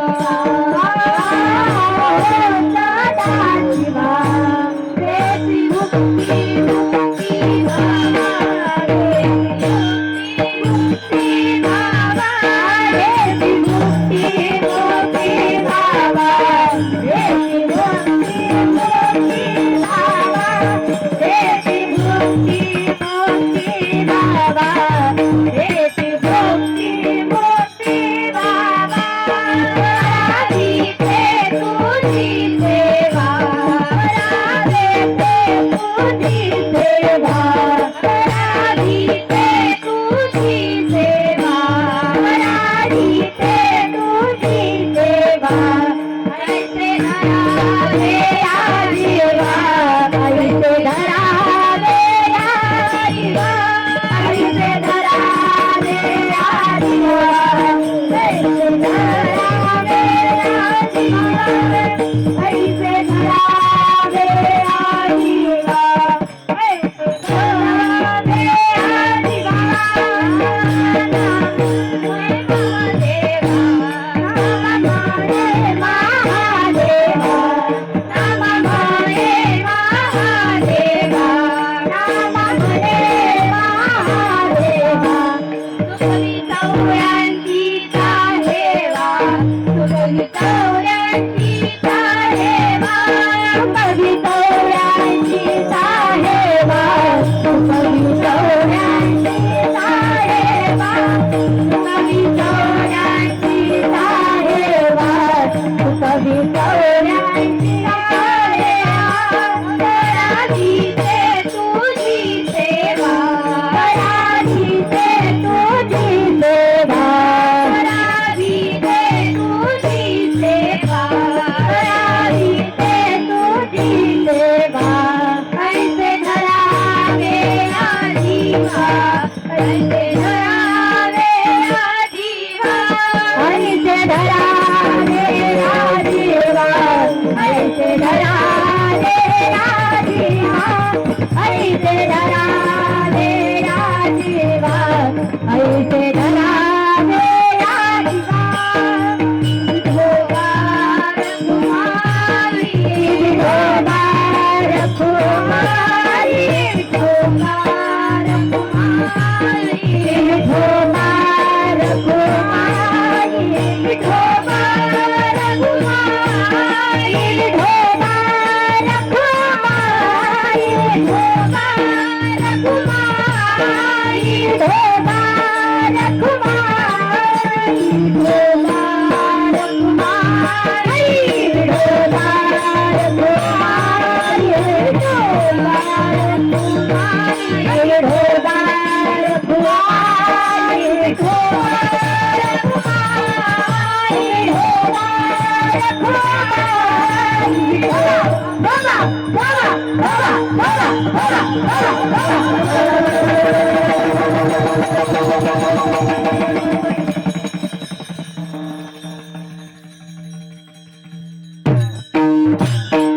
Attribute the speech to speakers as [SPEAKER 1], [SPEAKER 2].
[SPEAKER 1] Bye. Let me go. ऐसे धरा देवा ऐसे धरा Thank you.